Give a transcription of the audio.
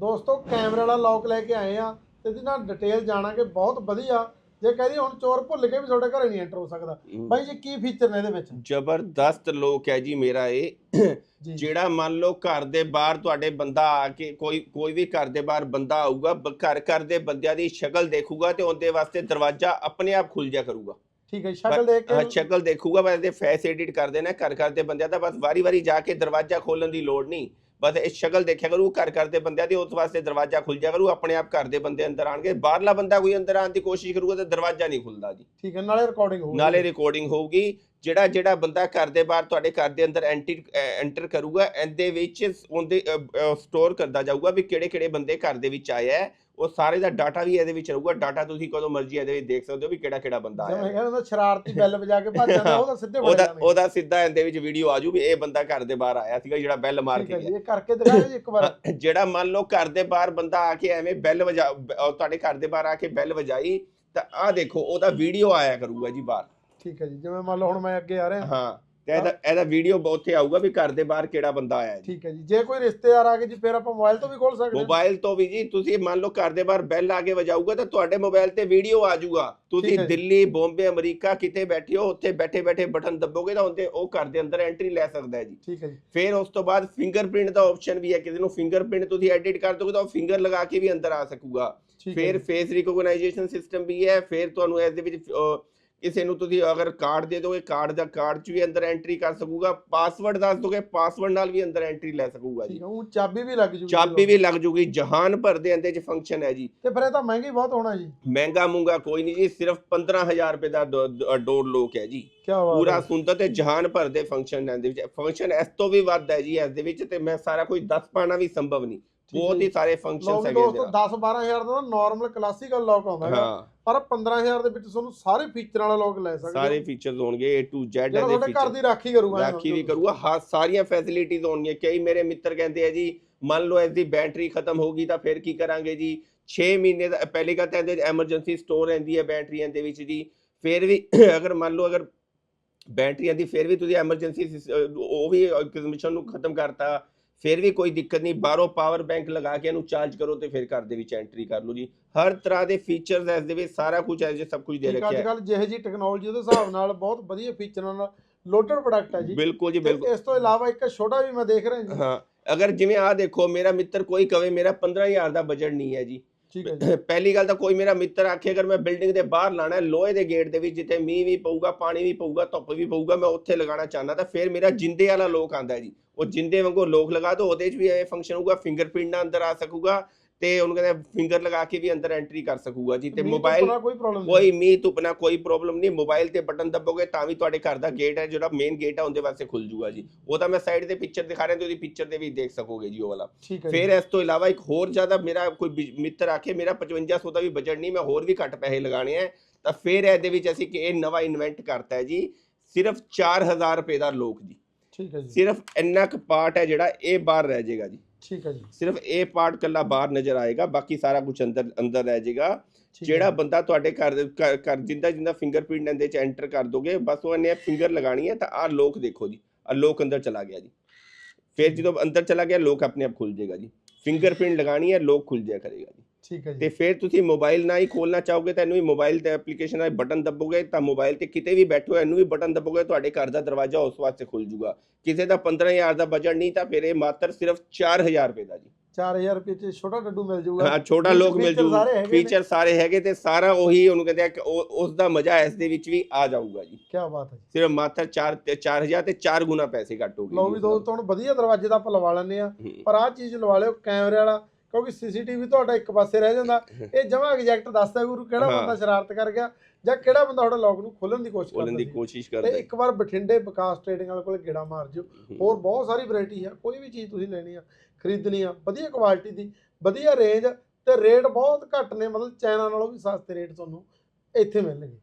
ਦੋਸਤੋ ਕੈਮਰੇ ਵਾਲਾ ਲੌਕ ਲੈ ਕੇ ਆਏ ਆ ਤੇ ਇਹਦੀ ਨਾਲ ਡਿਟੇਲ ਜਾਣਾਂਗੇ ਬਹੁਤ ਵਧੀਆ। ਜੇ ਕਹਦੀ ਹੁਣ ਚੋਰ ਭੁੱਲ ਕੇ ਵੀ ਤੁਹਾਡੇ ਘਰੇ ਨਹੀਂ ਐਂਟਰ ਹੋ ਸਕਦਾ। ਬਾਈ ਜੀ ਕੀ ਫੀਚਰ ਨੇ ਇਹਦੇ ਵਿੱਚ? ਜ਼ਬਰਦਸਤ ਲੋਕ ਹੈ ਜੀ ਮੇਰਾ ਇਹ। ਜਿਹੜਾ ਮੰਨ ਲਓ ਘਰ ਦੇ ਬਾਹਰ ਤੁਹਾਡੇ ਬੰਦਾ ਆ ਕੇ ਕੋਈ ਕੋਈ ਵੀ ਘਰ ਦੇ ਬਾਹਰ ਬੰਦਾ ਆਊਗਾ ਘਰ ਘਰ ਦੇ ਬੰਦਿਆਂ ਦੀ ਸ਼ਕਲ ਦੇਖੂਗਾ ਤੇ ਉਹਦੇ ਵਾਸਤੇ ਦਰਵਾਜ਼ਾ ਆਪਣੇ ਆਪ ਖੁੱਲ ਜਾ ਕਰੂਗਾ। ਠੀਕ ਹੈ ਸ਼ਕਲ ਦੇਖ ਹਾਂ ਕੇ ਸ਼ਕਲ ਦੇਖੂਗਾ ਬਸ ਇਹਦੇ ਫੇਸ ਐਡਿਟ ਕਰ ਦੇਣਾ ਘਰ ਘਰ ਦੇ ਬੰਦਿਆਂ ਦਾ ਬਸ ਵਾਰੀ ਵਾਰੀ ਜਾ ਕੇ ਦਰਵਾਜ਼ਾ ਖੋਲਣ ਦੀ ਲੋੜ ਨਹੀਂ। ਬਸ ਇਹ ਸ਼ਕਲ ਦੇਖਿਆ ਕਰੂ ਘਰ ਘਰ ਦੇ ਬੰਦਿਆਂ ਦੀ ਉਸ ਵਾਸਤੇ ਦਰਵਾਜ਼ਾ ਖੁੱਲ ਜਾ ਕਰੂ ਆਪਣੇ ਆਪ ਘਰ ਦੇ ਬੰਦੇ ਅੰਦਰ ਆਣਗੇ ਬਾਹਰਲਾ ਬੰਦਾ ਕੋਈ ਅੰਦਰ ਆਉਣ ਦੀ ਕੋਸ਼ਿਸ਼ ਕਰੂਗਾ ਤੇ ਦਰਵਾਜ਼ਾ ਨਹੀਂ ਖੁੱਲਦਾ ਜੀ। ਠੀਕ ਹੈ ਨਾਲੇ ਰਿਕਾਰਡਿੰਗ ਹੋਊਗੀ। ਨਾਲੇ ਰਿਕਾਰਡਿੰਗ ਹੋਊਗੀ। ਜਿਹੜਾ ਜਿਹੜਾ ਬੰਦਾ ਘਰ ਦੇ ਬਾਹਰ ਤੁਹਾਡੇ ਘਰ ਦੇ ਅੰਦਰ ਐਂਟਰ ਐਂਟਰ ਕਰੂਗਾ ਇਹਦੇ ਵਿੱਚ ਉਹਦੇ ਸਟੋਰ ਕਰਦਾ ਜਾਊਗਾ ਵੀ ਕਿਹੜੇ ਕਿਹੜੇ ਬੰਦੇ ਘਰ ਦੇ ਵਿੱਚ ਆਏ ਹੈ। ਉਹ ਸਾਰੇ ਦਾ ਡਾਟਾ ਵੀ ਇਹਦੇ ਵਿੱਚ ਰਹੂਗਾ। ਡਾਟਾ ਤੁਸੀਂ ਕਦੋਂ ਮਰਜ਼ੀ ਇਹਦੇ ਵਿੱਚ ਦੇਖ ਸਕਦੇ ਹੋ ਵੀ ਕਿਹੜਾ ਕਿਹੜਾ ਬੰਦਾ ਆਇਆ ਹੈ। ਕਹਿੰਦਾ ਸ਼ਰਾਰਤੀ ਬੈਲ ਵਜਾ ਕੇ ਭੱਜ ਜਾਂਦਾ ਉਹਦਾ ਸਿੱਧੇ ਉਹਦਾ ਉਹਦਾ ਸਿੱਧਾ ਇਹਦੇ ਵਿੱਚ ਵੀਡੀਓ ਆਜੂ ਵੀ ਇਹ ਬੰਦਾ ਘਰ ਦੇ ਬਾਹਰ ਆਇਆ ਸੀਗਾ ਜਿਹੜਾ ਬੈਲ ਮਾਰ ਕੇ ਜੀ ਇਹ ਕਰਕੇ ਦਿਖਾਓ ਜੀ ਇੱਕ ਵਾਰ। ਜਿਹੜਾ ਮੰਨ ਲਓ ਘਰ ਦੇ ਬਾਹਰ ਬੰਦਾ ਆ ਕੇ ਐਵੇਂ ਬੈਲ ਵਜਾ ਤੁਹਾਡੇ ਘਰ ਦੇ ਬਾਹਰ ਆ ਕੇ ਬੈਲ ਵਜਾਈ ਤਾਂ ਆਹ ਦੇਖੋ ਉਹਦਾ ਵੀਡੀਓ ਆਇਆ ਕਰੂਗਾ ਜੀ ਬਾਹਰ। ਠੀਕ ਹੈ ਜੀ ਜਿਵੇਂ ਮੰਨ ਲਓ ਹੁਣ ਮੈਂ ਅੱਗੇ ਆ ਰਿਹਾ। ਹਾਂ ਤੇ ਇਹਦਾ ਇਹਦਾ ਵੀਡੀਓ ਉੱਥੇ ਆਊਗਾ ਵੀ ਘਰ ਦੇ ਬਾਹਰ ਕਿਹੜਾ ਬੰਦਾ ਆਇਆ ਹੈ ਜੀ। ਠੀਕ ਹੈ ਜੀ ਜੇ ਕੋਈ ਰਿਸ਼ਤੇਦਾਰ ਆ ਕੇ ਜੀ ਫਿਰ ਆਪਾਂ ਮੋਬਾਈਲ ਤੋਂ ਵੀ ਖੋਲ ਸਕਦੇ ਹਾਂ। ਮੋਬਾਈਲ ਤੋਂ ਵੀ ਜੀ ਤੁਸੀਂ ਮੰਨ ਲਓ ਘਰ ਦੇ ਬਾਹਰ ਬੈਲ ਆ ਕੇ ਵਜਾਊਗਾ ਤਾਂ ਤੁਹਾਡੇ ਮੋਬਾਈਲ ਤੇ ਵੀਡੀਓ ਆ ਜਾਊਗਾ। ਤੁਸੀਂ। ਦਿੱਲੀ ਬੰਬੇ ਅਮਰੀਕਾ ਕਿਤੇ ਬੈਠੇ ਹੋ ਉੱਥੇ ਬੈਠੇ ਬੈਠੇ ਬਟਨ ਦੱਬੋਗੇ ਤਾਂ ਉਹਦੇ ਉਹ ਘਰ ਦੇ ਅੰਦਰ ਐਂਟਰੀ ਲੈ ਸਕਦਾ ਹੈ ਜੀ। ਠੀਕ ਹੈ ਜੀ। ਫਿਰ ਉਸ ਤੋਂ ਬਾਅਦ ਫਿੰਗਰਪ੍ਰਿੰਟ ਦਾ ਆਪਸ਼ਨ ਵੀ ਹੈ ਕਿਸੇ ਨੂੰ ਫਿੰਗਰਪ੍ਰਿੰਟ ਤੁਸੀਂ ਐਡਿਟ ਕਰ ਦੋਗੇ ਤਾਂ ਉਹ ਫਿੰਗਰ ਲਗਾ ਕੇ ਵੀ ਅੰਦਰ ਆ ਸਕੂਗਾ। ਫਿਰ। ਫੇਸ ਰਿਕੋਗਨਾਈਜੇਸ਼ਨ ਸਿਸਟਮ ਵੀ ਹੈ ਫਿਰ ਤੁਹਾਨੂੰ ਇਸ ਦੇ ਵਿੱਚ ਕਿਸੇ ਨੂੰ ਤੁਸੀਂ ਅਗਰ ਕਾਰਡ ਦੇ ਦੋਗੇ ਕਾਰਡ ਦਾ ਕਾਰਡ 'ਚ ਵੀ ਅੰਦਰ ਐਂਟਰੀ ਕਰ ਸਕੂਗਾ ਪਾਸਵਰਡ ਦੱਸ ਦੋਗੇ ਪਾਸਵਰਡ ਨਾਲ ਵੀ ਅੰਦਰ ਐਂਟਰੀ ਲੈ ਸਕੂਗਾ ਜੀ। ਹੈ ਉਹ ਚਾਬੀ ਵੀ ਲੱਗ ਜੂਗੀ ਚਾਬੀ ਵੀ ਲੱਗ ਜੂਗੀ ਜਹਾਨ ਭਰ ਦੇ ਇਹਦੇ 'ਚ ਫੰਕਸ਼ਨ ਹੈ ਜੀ। ਤੇ ਫਿਰ ਇਹ ਤਾਂ ਮਹਿੰਗੀ ਬਹੁਤ ਹੋਣਾ ਜੀ। ਮਹਿੰਗਾ ਮੁੰਗਾ ਕੋਈ ਨਹੀਂ ਜੀ ਸਿਰਫ 15000 ਰੁਪਏ ਦਾ ਡੋਰ ਲੋਕ ਹੈ ਜੀ। ਪੂਰਾ ਹੈ। ਸੁੰਦਰ ਤੇ ਜਹਾਨ ਭਰ ਦੇ ਫੰਕਸ਼ਨ ਇਹਦੇ ਵਿੱਚ। ਫੰਕਸ਼ਨ ਇਸ ਤੋਂ ਵੀ ਵੱਧ ਹੈ ਜੀ ਇਸ ਦੇ ਵਿੱਚ ਤੇ ਮੈਂ ਸਾਰਾ ਕੁਝ ਦੱਸ ਪਾਣਾ ਵੀ ਸੰਭਵ ਨਹੀਂ। ਹੈ ਬਹੁਤ। ਹੀ ਸਾਰੇ ਫੰਕਸ਼ਨਸ ਹੈਗੇ ਦੋਸਤੋ ਇਹਦੇ 10 12000 ਦਾ ਨਾਰਮਲ ਕਲਾਸੀਕਲ ਲੌਕ ਆਉਂਦਾ। ਹੈ। ਪਰ 15000 ਦੇ ਵਿੱਚ ਤੁਹਾਨੂੰ ਸਾਰੇ ਫੀਚਰ ਵਾਲਾ ਲੌਕ ਲੈ ਸਕਦੇ ਸਾਰੇ ਫੀਚਰਸ ਹੋਣਗੇ A to Z ਜਿਹੜਾ ਇਹਦੇ ਤੁਹਾਡੇ ਘਰ ਫੀਚਰ ਦੀ ਰਾਖੀ ਕਰੂਗਾ ਰਾਖੀ ਵੀ। ਕਰੂਗਾ ਹਾਂ ਸਾਰੀਆਂ ਫੈਸਿਲਿਟੀਆਂ ਹੋਣਗੀਆਂ। ਕਈ ਮੇਰੇ ਮਿੱਤਰ ਕਹਿੰਦੇ ਆ ਜੀ ਮੰਨ ਲਓ ਇਸ ਦੀ ਬੈਟਰੀ ਖਤਮ ਹੋ ਗਈ ਤਾਂ ਫਿਰ ਕੀ ਕਰਾਂਗੇ ਜੀ? 6 ਮਹੀਨੇ ਦਾ ਪਹਿਲੀ ਗੱਲ ਤਾਂ ਇਹਦੇ ਐਮਰਜੈਂਸੀ ਸਟੋਰ ਰਹਿੰਦੀ ਹੈ ਬੈਟਰੀਆਂ ਦੇ ਵਿੱਚ ਜੀ। ਫਿਰ ਵੀ ਅਗਰ ਮੰਨ ਲਓ ਅਗਰ ਬੈਟਰੀਆਂ ਦੀ ਫਿਰ ਵੀ ਤੁਸੀਂ ਐਮਰਜੈਂਸੀ ਉਹ ਵੀ ਕਮਿਸ਼ਨ ਨੂੰ ਖਤਮ ਕਰਤਾ। ਫਿਰ ਵੀ ਕੋਈ ਦਿੱਕਤ ਨਹੀਂ ਬਾਹਰੋਂ ਪਾਵਰ ਬੈਂਕ ਲਗਾ ਕੇ ਇਹਨੂੰ ਚਾਰਜ ਕਰੋ ਤੇ ਫਿਰ ਘਰ ਦੇ ਵਿੱਚ ਐਂਟਰੀ ਕਰ ਲਓ ਜੀ। ਹਰ ਤਰ੍ਹਾਂ ਦੇ ਫੀਚਰਸ ਇਸ ਦੇ ਵਿੱਚ ਸਾਰਾ ਕੁਝ ਹੈ ਜੀ ਸਭ ਕੁਝ ਦੇ ਰੱਖਿਆ ਅੱਜ ਹੈ। ਕੱਲ ਜਿਹੇ ਜੀ ਟੈਕਨੋਲੋਜੀ ਉਹਦੇ ਹਿਸਾਬ ਨਾਲ ਬਹੁਤ ਵਧੀਆ ਫੀਚਰਾਂ ਨਾਲ ਲੋਡਡ ਪ੍ਰੋਡਕਟ ਹੈ ਜੀ। ਬਿਲਕੁਲ ਜੀ ਬਿਲਕੁਲ। ਇਸ ਤੋਂ ਇਲਾਵਾ ਇੱਕ ਛੋਟਾ ਵੀ ਮੈਂ ਦੇਖ ਰਿਹਾ ਜੀ। ਹਾਂ ਅਗਰ ਜਿਵੇਂ ਆ ਦੇਖੋ ਮੇਰਾ ਮਿੱਤਰ ਕੋਈ ਕਵੇ ਮੇਰਾ 15000 ਦਾ ਬਜਟ ਨਹੀਂ ਹੈ ਜੀ। ਠੀਕ ਹੈ ਜੀ। ਪਹਿਲੀ ਗੱਲ ਤਾਂ ਕੋਈ ਮੇਰਾ ਮਿੱਤਰ ਆਖੇ, ਅਗਰ ਮੈਂ ਬਿਲਡਿੰਗ ਦੇ ਬਾਹਰ ਲਾਣਾ ਹੈ, ਲੋਹੇ ਦੇ ਗੇਟ ਦੇ ਵਿੱਚ, ਜਿੱਥੇ ਮੀਂਹ ਵੀ ਪਊਗਾ, ਪਾਣੀ ਵੀ ਪਊਗਾ, ਧੁੱਪ ਵੀ ਪਊਗਾ, ਮੈਂ ਉੱਥੇ ਲਗਾਉਣਾ ਚਾਹੁੰਦਾ ਤਾਂ ਫਿਰ ਮੇਰਾ ਜਿੰਦੇ ਵਾਲਾ ਲੋਕ ਆਂਦਾ ਜੀ। ਉਹ ਜਿੰਦੇ ਵਾਂਗੂ ਲੋਕ ਲਗਾ ਦੋ ਉਹਦੇ 'ਚ ਵੀ ਇਹ ਫੰਕਸ਼ਨ ਹੋਊਗਾ ਫਿੰਗਰਪ੍ਰਿੰਟ ਨਾਲ ਅੰਦਰ ਆ ਸਕੂਗਾ ਤੇ ਉਹਨੂੰ ਕਹਿੰਦੇ ਫਿੰਗਰ ਲਗਾ ਕੇ ਵੀ ਅੰਦਰ ਐਂਟਰੀ ਕਰ ਸਕੂਗਾ ਜੀ ਤੇ ਮੋਬਾਈਲ ਕੋਈ ਧੁੱਪ ਨਾਲ ਕੋਈ ਪ੍ਰੋਬਲਮ ਨਹੀਂ ਮੋਬਾਈਲ ਤੇ ਬਟਨ ਦੱਬੋਗੇ ਤਾਂ ਵੀ ਤੁਹਾਡੇ ਘਰ ਦਾ ਗੇਟ ਹੈ ਜਿਹੜਾ ਮੇਨ ਗੇਟ ਹੈ ਉਹਦੇ ਵਾਸਤੇ ਖੁੱਲ ਜੂਗਾ ਜੀ। ਉਹ ਤਾਂ ਮੈਂ ਸਾਈਡ ਤੇ ਪਿਕਚਰ ਦਿਖਾ ਰਿਹਾ ਤੇ ਉਹਦੀ ਪਿਕਚਰ ਦੇ ਵੀ ਦੇਖ ਸਕੋਗੇ ਜੀ ਉਹ ਵਾਲਾ। ਫਿਰ ਇਸ ਤੋਂ ਇਲਾਵਾ ਇੱਕ ਹੋਰ ਜ਼ਿਆਦਾ ਮੇਰਾ ਕੋਈ ਮਿੱਤਰ ਆਖੇ ਮੇਰਾ 5500 ਦਾ ਵੀ ਬਜਟ ਨਹੀਂ ਮੈਂ ਹੋਰ ਵੀ ਘੱਟ ਪੈਸੇ ਲਗਾਣੇ ਆ। ਤਾਂ ਫਿਰ ਇਹਦੇ ਵਿੱਚ ਅਸੀਂ ਕਿ ਇਹ ਨਵਾਂ ਇਨਵੈਂਟ ਕਰਤਾ ਹੈ ਜੀ ਸਿਰਫ 4000 ਰੁਪਏ ਦਾ ਲੋਕ ਜੀ। ਠੀਕ ਹੈ ਜੀ। ਸਿਰਫ ਇੰਨਾ ਕੁ ਪਾਰਟ ਹੈ ਜਿਹੜਾ ਇਹ ਬਾਹਰ ਰਹਿ ਜਾਏਗਾ ਜੀ। ਠੀਕ ਹੈ ਜੀ। ਸਿਰਫ ਇਹ ਪਾਰਟ ਕੱਲਾ ਬਾਹਰ ਨਜ਼ਰ ਆਏਗਾ ਬਾਕੀ ਸਾਰਾ ਕੁਝ ਅੰਦਰ ਅੰਦਰ ਰਹਿ ਜਾਏਗਾ। ਜਿਹੜਾ ਬੰਦਾ ਤੁਹਾਡੇ ਘਰ ਘਰ ਜਿੰਦਾ ਜਿੰਦਾ ਫਿੰਗਰਪ੍ਰਿੰਟ ਇਹਦੇ ਚ ਐਂਟਰ ਕਰ ਦੋਗੇ ਬਸ ਉਹ ਇਹਨੇ ਫਿੰਗਰ ਲਗਾਣੀ ਹੈ ਤਾਂ ਆਹ ਲੋਕ ਦੇਖੋ ਜੀ ਆਹ ਲੋਕ ਅੰਦਰ ਚਲਾ ਗਿਆ ਜੀ। ਫਿਰ ਜਦੋਂ ਅੰਦਰ ਚਲਾ ਗਿਆ ਲੋਕ ਆਪਣੇ ਆਪ ਖੁੱਲ ਜਾਏਗਾ ਜੀ। ਫਿੰਗਰਪ੍ਰਿੰਟ ਲਗਾਣੀ ਹੈ ਲੋਕ ਖੁੱਲ ਜਾਇਆ ਕਰੇਗਾ ਠੀਕ ਹੈ ਤੇ ਜੀ ਫਿਰ ਤੁਸੀਂ ਮੋਬਾਈਲ ਨਾਲ ਹੀ ਖੋਲਣਾ ਚਾਹੋਗੇ ਤਾਂ ਇਹਨੂੰ ਵੀ ਮੋਬਾਈਲ ਤੇ ਐਪਲੀਕੇਸ਼ਨ ਨਾਲ ਬਟਨ ਦੱਬੋਗੇ ਤਾਂ ਮੋਬਾਈਲ ਤੇ ਕਿਤੇ ਵੀ ਬੈਠੋ ਇਹਨੂੰ ਵੀ ਬਟਨ ਦੱਬੋਗੇ ਤੁਹਾਡੇ ਘਰ ਦਾ ਦਰਵਾਜ਼ਾ ਉਸ ਵਾਸਤੇ ਖੁੱਲ ਜੂਗਾ ਕਿਸੇ ਦਾ 15000 ਦਾ ਬਜਟ ਨਹੀਂ ਤਾਂ ਫਿਰ ਇਹ ਮਾਤਰ ਸਿਰਫ 4000 ਰੁਪਏ ਦਾ ਜੀ 4000 ਰੁਪਏ ਚ ਛੋਟਾ ਡੱਡੂ ਮਿਲ ਜਾਊਗਾ ਹਾਂ ਛੋਟਾ ਲੋਕ ਮਿਲ Feature ਜੂ ਸਾਰੇ ਹੈਗੇ ਨੇ। ਫੀਚਰ ਸਾਰੇ ਹੈਗੇ ਤੇ ਸਾਰਾ ਉਹੀ ਉਹਨੂੰ ਕਹਿੰਦੇ ਆ ਕਿ ਉਸ ਦਾ ਮਜ਼ਾ ਇਸ ਦੇ ਵਿੱਚ ਵੀ ਆ ਜਾਊਗਾ ਜੀ ਕੀ ਬਾਤ ਹੈ। ਸਿਰਫ ਮਾਤਰ 4 ਤੇ 4000 ਤੇ 4 ਗੁਣਾ ਪੈਸੇ ਘੱਟ ਹੋ ਗਏ ਲਓ ਜੀ ਵੀ। ਦੋਸਤੋ ਹੁਣ ਵਧੀਆ ਦਰਵਾਜ਼ੇ ਦਾ ਆਪਾਂ ਲਵਾ ਲੈਂਦੇ ਆ। ਪਰ ਆਹ ਚੀਜ਼ ਲਵਾ ਲਿਓ ਕੈਮਰੇ ਵਾਲਾ ਕਿਉਂਕਿ ਸੀਸੀਟੀਵੀ ਤੁਹਾਡਾ ਇੱਕ ਪਾਸੇ ਰਹਿ ਜਾਂਦਾ। ਇਹ ਜਮਾ ਐਗਜ਼ੈਕਟ ਦੱਸਦਾ ਗੁਰੂ ਕਿਹੜਾ ਹਾਂ। ਬੰਦਾ ਸ਼ਰਾਰਤ ਕਰ ਗਿਆ ਜਾਂ ਕਿਹੜਾ ਬੰਦਾ ਤੁਹਾਡਾ ਲੌਕ ਨੂੰ ਖੋਲਣ ਦੀ ਕੋਸ਼ਿਸ਼ ਖੋਲਣ ਦੀ ਕਰਦਾ ਕੋਸ਼ਿਸ਼ ਤੇ ਕਰਦਾ ਇੱਕ ਵਾਰ ਬਠਿੰਡੇ ਵਿਕਾਸ ਟ੍ਰੇਡਿੰਗ ਵਾਲੇ ਕੋਲ ਗੇੜਾ ਮਾਰ ਜਿਓ। ਹੂੰ। ਹੋਰ ਬਹੁਤ ਸਾਰੀ ਵੈਰਾਈਟੀ ਆ ਕੋਈ ਵੀ ਚੀਜ਼ ਤੁਸੀਂ ਲੈਣੀ ਆ ਖਰੀਦਣੀ ਆ ਵਧੀਆ ਕੁਆਲਿਟੀ ਦੀ ਵਧੀਆ ਰੇਂਜ ਤੇ ਰੇਟ ਬਹੁਤ ਘੱਟ ਨੇ ਮਤਲਬ ਚਾਈਨਾ ਨਾਲੋਂ ਵੀ ਸਸਤੇ ਰੇਟ ਤੁਹਾਨੂੰ ਇੱਥੇ ਮਿਲਣਗੇ।